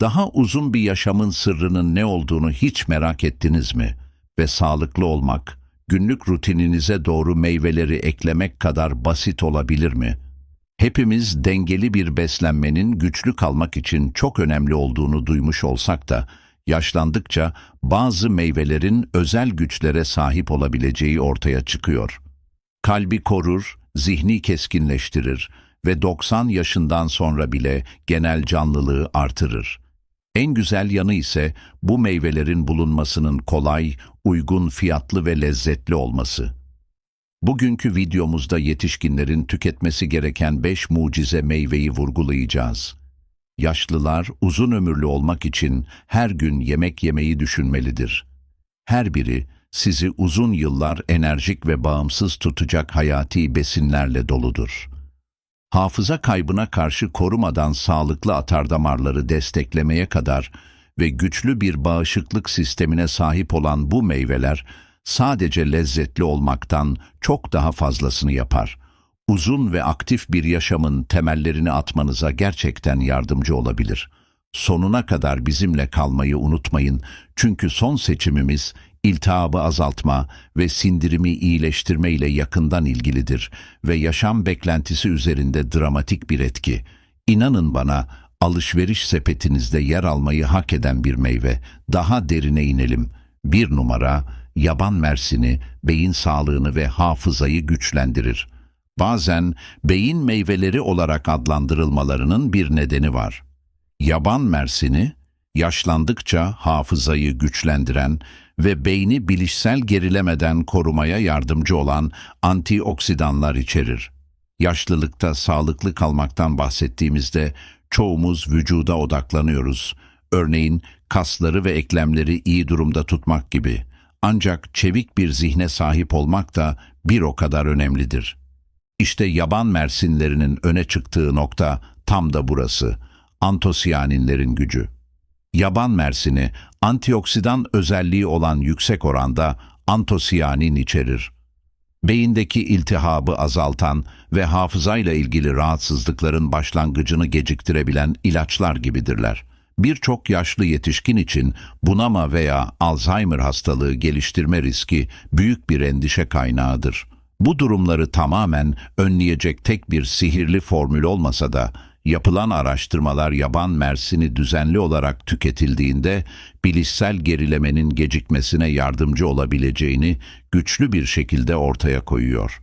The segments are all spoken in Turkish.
Daha uzun bir yaşamın sırrının ne olduğunu hiç merak ettiniz mi? Ve sağlıklı olmak, günlük rutininize doğru meyveleri eklemek kadar basit olabilir mi? Hepimiz dengeli bir beslenmenin güçlü kalmak için çok önemli olduğunu duymuş olsak da, yaşlandıkça bazı meyvelerin özel güçlere sahip olabileceği ortaya çıkıyor. Kalbi korur, zihni keskinleştirir ve 90 yaşından sonra bile genel canlılığı artırır. En güzel yanı ise bu meyvelerin bulunmasının kolay, uygun fiyatlı ve lezzetli olması. Bugünkü videomuzda yetişkinlerin tüketmesi gereken 5 mucize meyveyi vurgulayacağız. Yaşlılar uzun ömürlü olmak için her gün yemek yemeyi düşünmelidir. Her biri sizi uzun yıllar enerjik ve bağımsız tutacak hayati besinlerle doludur. Hafıza kaybına karşı korumadan sağlıklı atardamarları desteklemeye kadar ve güçlü bir bağışıklık sistemine sahip olan bu meyveler sadece lezzetli olmaktan çok daha fazlasını yapar. Uzun ve aktif bir yaşamın temellerini atmanıza gerçekten yardımcı olabilir. Sonuna kadar bizimle kalmayı unutmayın çünkü son seçimimiz iltihabı azaltma ve sindirimi iyileştirme ile yakından ilgilidir ve yaşam beklentisi üzerinde dramatik bir etki. İnanın bana, alışveriş sepetinizde yer almayı hak eden bir meyve. Daha derine inelim. Bir numara, yaban mersini, beyin sağlığını ve hafızayı güçlendirir. Bazen beyin meyveleri olarak adlandırılmalarının bir nedeni var. Yaban mersini, yaşlandıkça hafızayı güçlendiren ve beyni bilişsel gerilemeden korumaya yardımcı olan antioksidanlar içerir. Yaşlılıkta sağlıklı kalmaktan bahsettiğimizde çoğumuz vücuda odaklanıyoruz. Örneğin kasları ve eklemleri iyi durumda tutmak gibi. Ancak çevik bir zihne sahip olmak da bir o kadar önemlidir. İşte yaban mersinlerinin öne çıktığı nokta tam da burası. Antosiyaninlerin gücü. Yaban mersini, antioksidan özelliği olan yüksek oranda antosiyanin içerir. Beyindeki iltihabı azaltan ve hafızayla ilgili rahatsızlıkların başlangıcını geciktirebilen ilaçlar gibidirler. Birçok yaşlı yetişkin için bunama veya Alzheimer hastalığı geliştirme riski büyük bir endişe kaynağıdır. Bu durumları tamamen önleyecek tek bir sihirli formül olmasa da yapılan araştırmalar yaban mersini düzenli olarak tüketildiğinde bilişsel gerilemenin gecikmesine yardımcı olabileceğini güçlü bir şekilde ortaya koyuyor.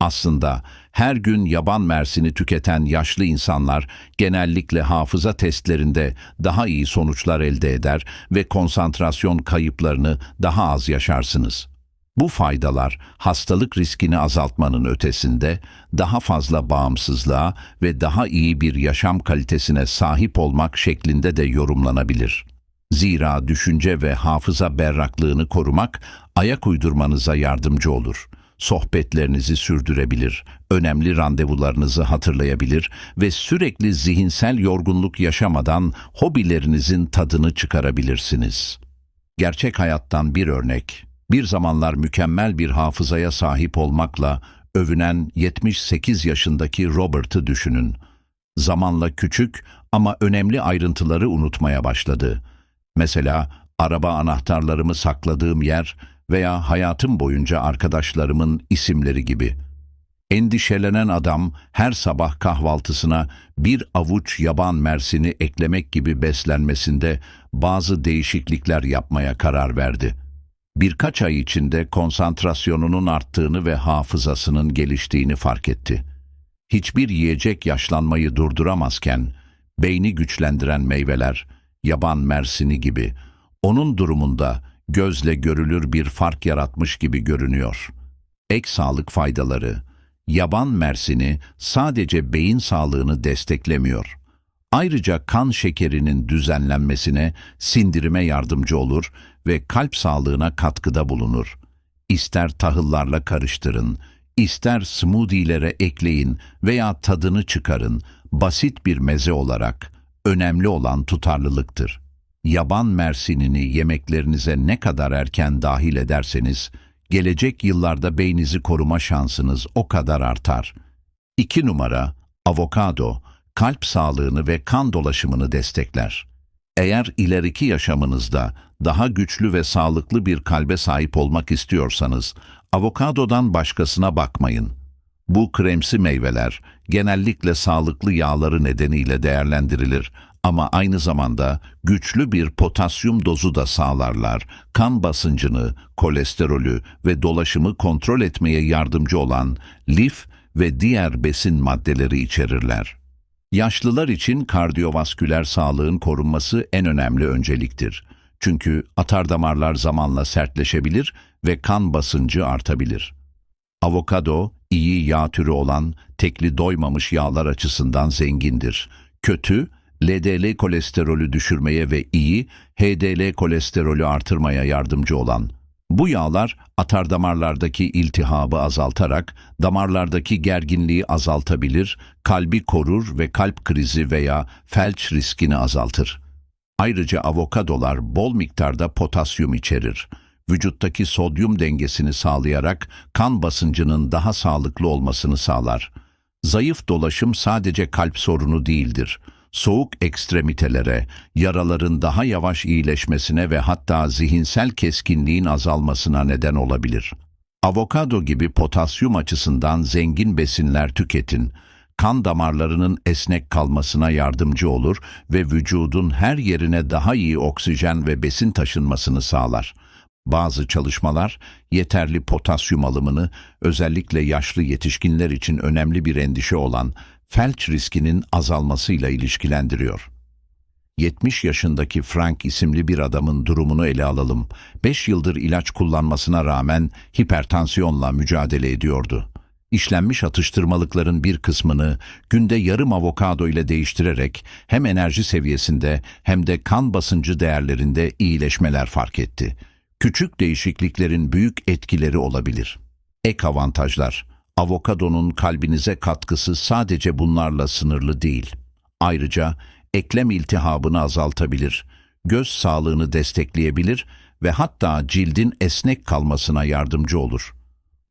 Aslında her gün yaban mersini tüketen yaşlı insanlar genellikle hafıza testlerinde daha iyi sonuçlar elde eder ve konsantrasyon kayıplarını daha az yaşarsınız. Bu faydalar hastalık riskini azaltmanın ötesinde daha fazla bağımsızlığa ve daha iyi bir yaşam kalitesine sahip olmak şeklinde de yorumlanabilir. Zira düşünce ve hafıza berraklığını korumak ayak uydurmanıza yardımcı olur. Sohbetlerinizi sürdürebilir, önemli randevularınızı hatırlayabilir ve sürekli zihinsel yorgunluk yaşamadan hobilerinizin tadını çıkarabilirsiniz. Gerçek hayattan bir örnek. Bir zamanlar mükemmel bir hafızaya sahip olmakla övünen 78 yaşındaki Robert'ı düşünün. Zamanla küçük ama önemli ayrıntıları unutmaya başladı. Mesela araba anahtarlarımı sakladığım yer veya hayatım boyunca arkadaşlarımın isimleri gibi. Endişelenen adam her sabah kahvaltısına bir avuç yaban mersini eklemek gibi beslenmesinde bazı değişiklikler yapmaya karar verdi.'' Birkaç ay içinde konsantrasyonunun arttığını ve hafızasının geliştiğini fark etti. Hiçbir yiyecek yaşlanmayı durduramazken, beyni güçlendiren meyveler, yaban mersini gibi, onun durumunda gözle görülür bir fark yaratmış gibi görünüyor. Ek sağlık faydaları, yaban mersini sadece beyin sağlığını desteklemiyor.'' Ayrıca kan şekerinin düzenlenmesine, sindirime yardımcı olur ve kalp sağlığına katkıda bulunur. İster tahıllarla karıştırın, ister smoothie'lere ekleyin veya tadını çıkarın, basit bir meze olarak önemli olan tutarlılıktır. Yaban mersinini yemeklerinize ne kadar erken dahil ederseniz, gelecek yıllarda beyninizi koruma şansınız o kadar artar. 2 numara, avokado, kalp sağlığını ve kan dolaşımını destekler. Eğer ileriki yaşamınızda daha güçlü ve sağlıklı bir kalbe sahip olmak istiyorsanız, avokadodan başkasına bakmayın. Bu kremsi meyveler genellikle sağlıklı yağları nedeniyle değerlendirilir ama aynı zamanda güçlü bir potasyum dozu da sağlarlar. Kan basıncını, kolesterolü ve dolaşımı kontrol etmeye yardımcı olan lif ve diğer besin maddeleri içerirler. Yaşlılar için kardiyovasküler sağlığın korunması en önemli önceliktir. Çünkü atardamarlar zamanla sertleşebilir ve kan basıncı artabilir. Avokado, iyi yağ türü olan tekli doymamış yağlar açısından zengindir. Kötü, LDL kolesterolü düşürmeye ve iyi HDL kolesterolü artırmaya yardımcı olan bu yağlar atardamarlardaki iltihabı azaltarak damarlardaki gerginliği azaltabilir, kalbi korur ve kalp krizi veya felç riskini azaltır. Ayrıca avokadolar bol miktarda potasyum içerir. Vücuttaki sodyum dengesini sağlayarak kan basıncının daha sağlıklı olmasını sağlar. Zayıf dolaşım sadece kalp sorunu değildir. Soğuk ekstremitelere, yaraların daha yavaş iyileşmesine ve hatta zihinsel keskinliğin azalmasına neden olabilir. Avokado gibi potasyum açısından zengin besinler tüketin. Kan damarlarının esnek kalmasına yardımcı olur ve vücudun her yerine daha iyi oksijen ve besin taşınmasını sağlar. Bazı çalışmalar yeterli potasyum alımını özellikle yaşlı yetişkinler için önemli bir endişe olan felç riskinin azalmasıyla ilişkilendiriyor. 70 yaşındaki Frank isimli bir adamın durumunu ele alalım. 5 yıldır ilaç kullanmasına rağmen hipertansiyonla mücadele ediyordu. İşlenmiş atıştırmalıkların bir kısmını günde yarım avokado ile değiştirerek hem enerji seviyesinde hem de kan basıncı değerlerinde iyileşmeler fark etti. Küçük değişikliklerin büyük etkileri olabilir. Ek avantajlar Avokadonun kalbinize katkısı sadece bunlarla sınırlı değil. Ayrıca eklem iltihabını azaltabilir, göz sağlığını destekleyebilir ve hatta cildin esnek kalmasına yardımcı olur.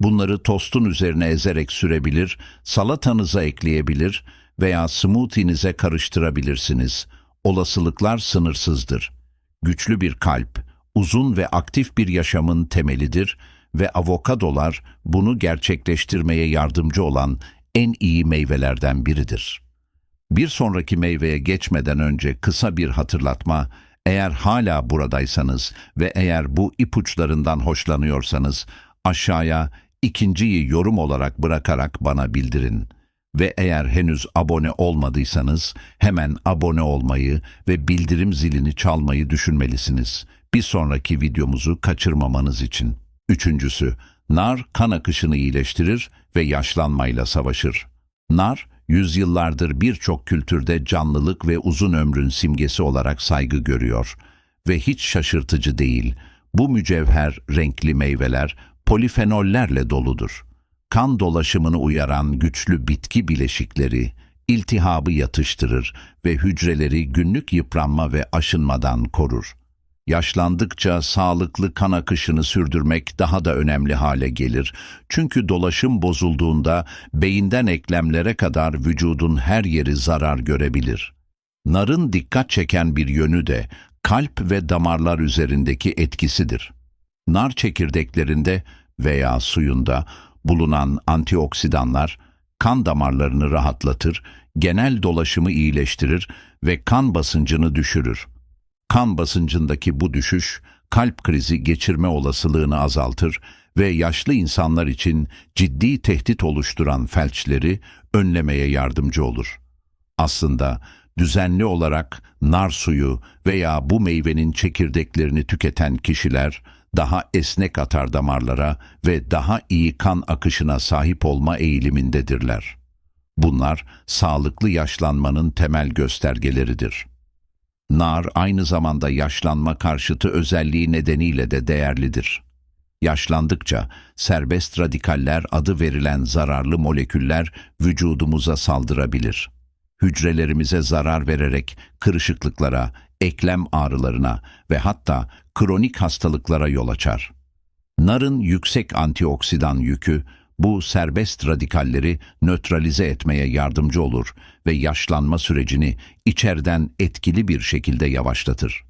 Bunları tostun üzerine ezerek sürebilir, salatanıza ekleyebilir veya smoothie'nize karıştırabilirsiniz. Olasılıklar sınırsızdır. Güçlü bir kalp, uzun ve aktif bir yaşamın temelidir ve avokadolar bunu gerçekleştirmeye yardımcı olan en iyi meyvelerden biridir. Bir sonraki meyveye geçmeden önce kısa bir hatırlatma, eğer hala buradaysanız ve eğer bu ipuçlarından hoşlanıyorsanız aşağıya ikinciyi yorum olarak bırakarak bana bildirin. Ve eğer henüz abone olmadıysanız hemen abone olmayı ve bildirim zilini çalmayı düşünmelisiniz. Bir sonraki videomuzu kaçırmamanız için. Üçüncüsü, nar kan akışını iyileştirir ve yaşlanmayla savaşır. Nar, yüzyıllardır birçok kültürde canlılık ve uzun ömrün simgesi olarak saygı görüyor. Ve hiç şaşırtıcı değil, bu mücevher renkli meyveler polifenollerle doludur. Kan dolaşımını uyaran güçlü bitki bileşikleri, iltihabı yatıştırır ve hücreleri günlük yıpranma ve aşınmadan korur. Yaşlandıkça sağlıklı kan akışını sürdürmek daha da önemli hale gelir. Çünkü dolaşım bozulduğunda beyinden eklemlere kadar vücudun her yeri zarar görebilir. Narın dikkat çeken bir yönü de kalp ve damarlar üzerindeki etkisidir. Nar çekirdeklerinde veya suyunda bulunan antioksidanlar kan damarlarını rahatlatır, genel dolaşımı iyileştirir ve kan basıncını düşürür. Kan basıncındaki bu düşüş kalp krizi geçirme olasılığını azaltır ve yaşlı insanlar için ciddi tehdit oluşturan felçleri önlemeye yardımcı olur. Aslında düzenli olarak nar suyu veya bu meyvenin çekirdeklerini tüketen kişiler daha esnek atar damarlara ve daha iyi kan akışına sahip olma eğilimindedirler. Bunlar sağlıklı yaşlanmanın temel göstergeleridir. Nar aynı zamanda yaşlanma karşıtı özelliği nedeniyle de değerlidir. Yaşlandıkça serbest radikaller adı verilen zararlı moleküller vücudumuza saldırabilir. Hücrelerimize zarar vererek kırışıklıklara, eklem ağrılarına ve hatta kronik hastalıklara yol açar. Narın yüksek antioksidan yükü Bu serbest radikalleri nötralize etmeye yardımcı olur ve yaşlanma sürecini içeriden etkili bir şekilde yavaşlatır.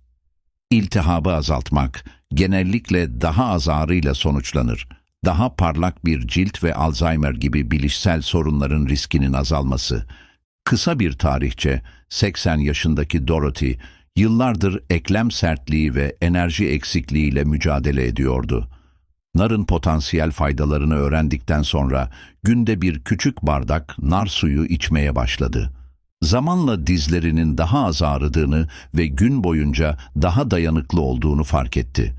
İltihabı azaltmak genellikle daha az ağrıyla sonuçlanır. Daha parlak bir cilt ve Alzheimer gibi bilişsel sorunların riskinin azalması. Kısa bir tarihçe 80 yaşındaki Dorothy yıllardır eklem sertliği ve enerji eksikliğiyle mücadele ediyordu. Narın potansiyel faydalarını öğrendikten sonra günde bir küçük bardak nar suyu içmeye başladı. Zamanla dizlerinin daha az ağrıdığını ve gün boyunca daha dayanıklı olduğunu fark etti.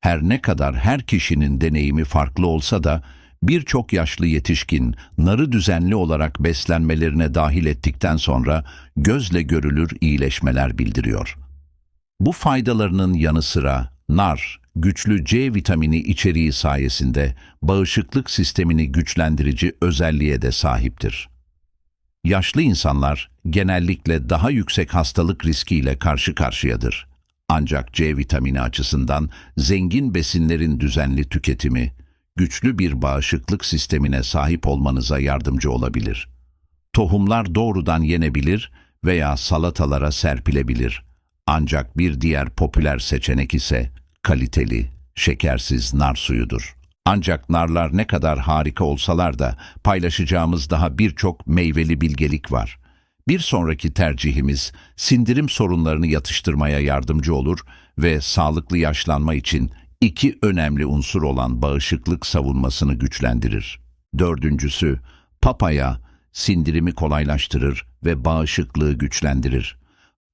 Her ne kadar her kişinin deneyimi farklı olsa da birçok yaşlı yetişkin narı düzenli olarak beslenmelerine dahil ettikten sonra gözle görülür iyileşmeler bildiriyor. Bu faydalarının yanı sıra nar, güçlü C vitamini içeriği sayesinde bağışıklık sistemini güçlendirici özelliğe de sahiptir. Yaşlı insanlar genellikle daha yüksek hastalık riskiyle karşı karşıyadır. Ancak C vitamini açısından zengin besinlerin düzenli tüketimi, güçlü bir bağışıklık sistemine sahip olmanıza yardımcı olabilir. Tohumlar doğrudan yenebilir veya salatalara serpilebilir. Ancak bir diğer popüler seçenek ise kaliteli, şekersiz nar suyudur. Ancak narlar ne kadar harika olsalar da paylaşacağımız daha birçok meyveli bilgelik var. Bir sonraki tercihimiz sindirim sorunlarını yatıştırmaya yardımcı olur ve sağlıklı yaşlanma için iki önemli unsur olan bağışıklık savunmasını güçlendirir. Dördüncüsü, papaya sindirimi kolaylaştırır ve bağışıklığı güçlendirir.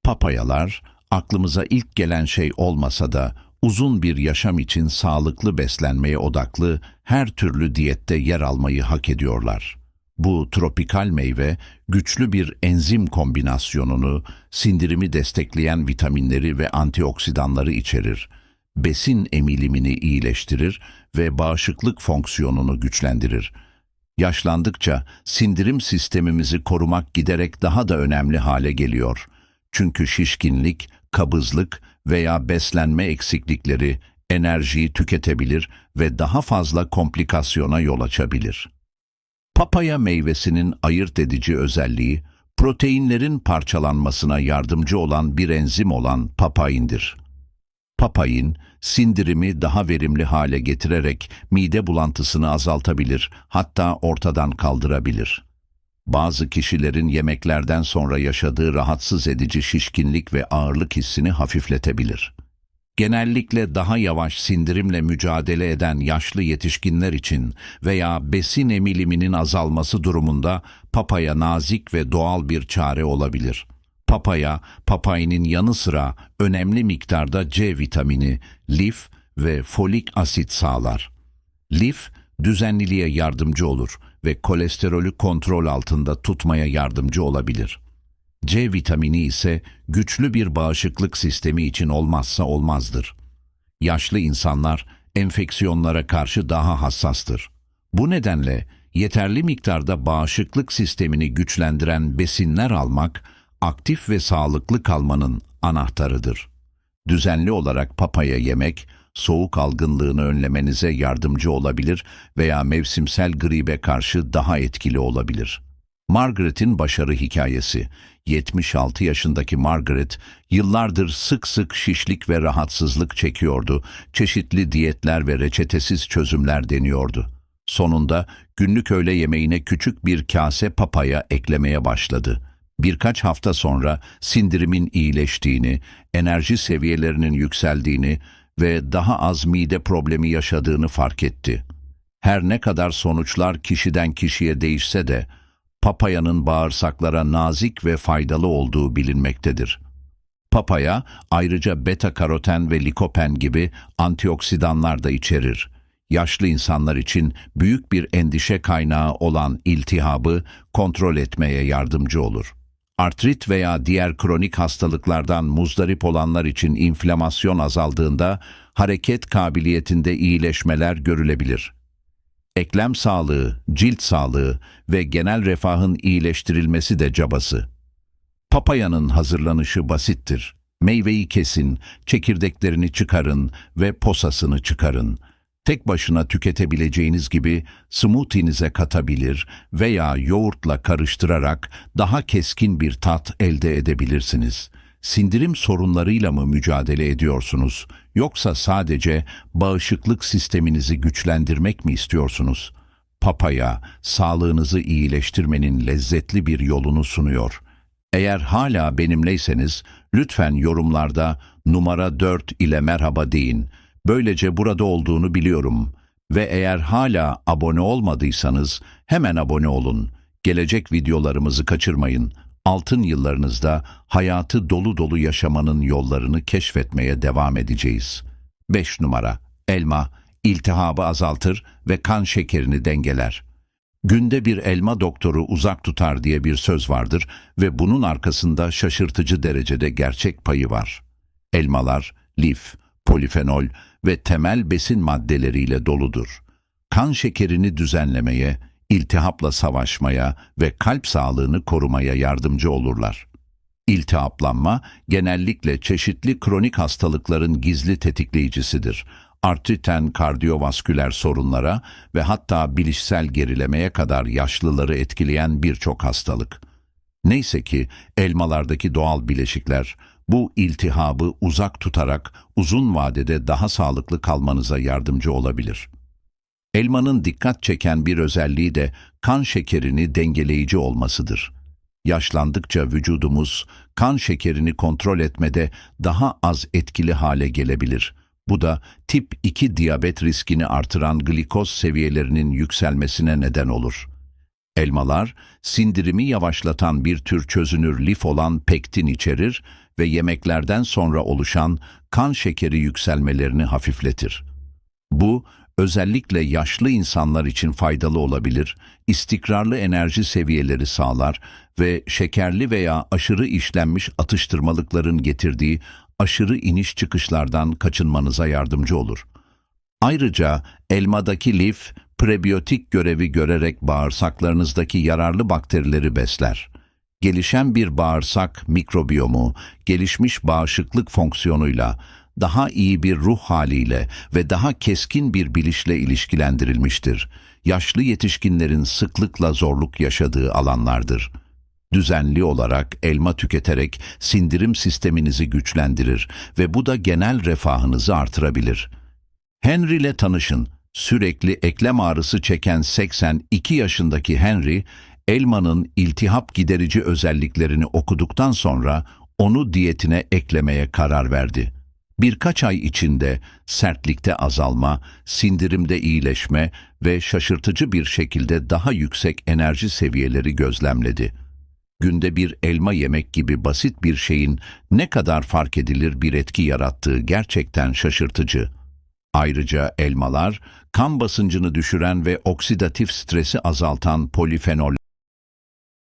Papayalar aklımıza ilk gelen şey olmasa da uzun bir yaşam için sağlıklı beslenmeye odaklı her türlü diyette yer almayı hak ediyorlar. Bu tropikal meyve güçlü bir enzim kombinasyonunu, sindirimi destekleyen vitaminleri ve antioksidanları içerir. Besin emilimini iyileştirir ve bağışıklık fonksiyonunu güçlendirir. Yaşlandıkça sindirim sistemimizi korumak giderek daha da önemli hale geliyor. Çünkü şişkinlik, kabızlık veya beslenme eksiklikleri enerjiyi tüketebilir ve daha fazla komplikasyona yol açabilir. Papaya meyvesinin ayırt edici özelliği, proteinlerin parçalanmasına yardımcı olan bir enzim olan papaindir. Papain, sindirimi daha verimli hale getirerek mide bulantısını azaltabilir, hatta ortadan kaldırabilir. Bazı kişilerin yemeklerden sonra yaşadığı rahatsız edici şişkinlik ve ağırlık hissini hafifletebilir. Genellikle daha yavaş sindirimle mücadele eden yaşlı yetişkinler için veya besin emiliminin azalması durumunda papaya nazik ve doğal bir çare olabilir. Papaya, papainin yanı sıra önemli miktarda C vitamini, lif ve folik asit sağlar. Lif, düzenliliğe yardımcı olur ve kolesterolü kontrol altında tutmaya yardımcı olabilir. C vitamini ise güçlü bir bağışıklık sistemi için olmazsa olmazdır. Yaşlı insanlar enfeksiyonlara karşı daha hassastır. Bu nedenle yeterli miktarda bağışıklık sistemini güçlendiren besinler almak, aktif ve sağlıklı kalmanın anahtarıdır. Düzenli olarak papaya yemek, soğuk algınlığını önlemenize yardımcı olabilir veya mevsimsel gribe karşı daha etkili olabilir. Margaret'in başarı hikayesi 76 yaşındaki Margaret yıllardır sık sık şişlik ve rahatsızlık çekiyordu. Çeşitli diyetler ve reçetesiz çözümler deniyordu. Sonunda günlük öğle yemeğine küçük bir kase papaya eklemeye başladı. Birkaç hafta sonra sindirimin iyileştiğini, enerji seviyelerinin yükseldiğini ve daha az mide problemi yaşadığını fark etti. Her ne kadar sonuçlar kişiden kişiye değişse de papayanın bağırsaklara nazik ve faydalı olduğu bilinmektedir. Papaya ayrıca beta karoten ve likopen gibi antioksidanlar da içerir. Yaşlı insanlar için büyük bir endişe kaynağı olan iltihabı kontrol etmeye yardımcı olur. Artrit veya diğer kronik hastalıklardan muzdarip olanlar için inflamasyon azaldığında hareket kabiliyetinde iyileşmeler görülebilir. Eklem sağlığı, cilt sağlığı ve genel refahın iyileştirilmesi de cabası. Papayanın hazırlanışı basittir. Meyveyi kesin, çekirdeklerini çıkarın ve posasını çıkarın. Tek başına tüketebileceğiniz gibi smoothie'nize katabilir veya yoğurtla karıştırarak daha keskin bir tat elde edebilirsiniz. Sindirim sorunlarıyla mı mücadele ediyorsunuz yoksa sadece bağışıklık sisteminizi güçlendirmek mi istiyorsunuz? Papaya, sağlığınızı iyileştirmenin lezzetli bir yolunu sunuyor. Eğer hala benimleyseniz lütfen yorumlarda numara 4 ile merhaba deyin. Böylece burada olduğunu biliyorum. Ve eğer hala abone olmadıysanız hemen abone olun. Gelecek videolarımızı kaçırmayın. Altın yıllarınızda hayatı dolu dolu yaşamanın yollarını keşfetmeye devam edeceğiz. 5 numara Elma, iltihabı azaltır ve kan şekerini dengeler. Günde bir elma doktoru uzak tutar diye bir söz vardır ve bunun arkasında şaşırtıcı derecede gerçek payı var. Elmalar, lif, polifenol ve temel besin maddeleriyle doludur. Kan şekerini düzenlemeye, iltihapla savaşmaya ve kalp sağlığını korumaya yardımcı olurlar. İltihaplanma genellikle çeşitli kronik hastalıkların gizli tetikleyicisidir. Artriten kardiyovasküler sorunlara ve hatta bilişsel gerilemeye kadar yaşlıları etkileyen birçok hastalık. Neyse ki elmalardaki doğal bileşikler bu iltihabı uzak tutarak uzun vadede daha sağlıklı kalmanıza yardımcı olabilir. Elmanın dikkat çeken bir özelliği de kan şekerini dengeleyici olmasıdır. Yaşlandıkça vücudumuz kan şekerini kontrol etmede daha az etkili hale gelebilir. Bu da tip 2 diyabet riskini artıran glikoz seviyelerinin yükselmesine neden olur. Elmalar, sindirimi yavaşlatan bir tür çözünür lif olan pektin içerir ve yemeklerden sonra oluşan kan şekeri yükselmelerini hafifletir. Bu, özellikle yaşlı insanlar için faydalı olabilir, istikrarlı enerji seviyeleri sağlar ve şekerli veya aşırı işlenmiş atıştırmalıkların getirdiği aşırı iniş çıkışlardan kaçınmanıza yardımcı olur. Ayrıca elmadaki lif, prebiyotik görevi görerek bağırsaklarınızdaki yararlı bakterileri besler. Gelişen bir bağırsak mikrobiyomu, gelişmiş bağışıklık fonksiyonuyla, daha iyi bir ruh haliyle ve daha keskin bir bilişle ilişkilendirilmiştir. Yaşlı yetişkinlerin sıklıkla zorluk yaşadığı alanlardır. Düzenli olarak elma tüketerek sindirim sisteminizi güçlendirir ve bu da genel refahınızı artırabilir. Henry ile tanışın. Sürekli eklem ağrısı çeken 82 yaşındaki Henry, elmanın iltihap giderici özelliklerini okuduktan sonra onu diyetine eklemeye karar verdi. Birkaç ay içinde sertlikte azalma, sindirimde iyileşme ve şaşırtıcı bir şekilde daha yüksek enerji seviyeleri gözlemledi. Günde bir elma yemek gibi basit bir şeyin ne kadar fark edilir bir etki yarattığı gerçekten şaşırtıcı. Ayrıca elmalar, kan basıncını düşüren ve oksidatif stresi azaltan polifenol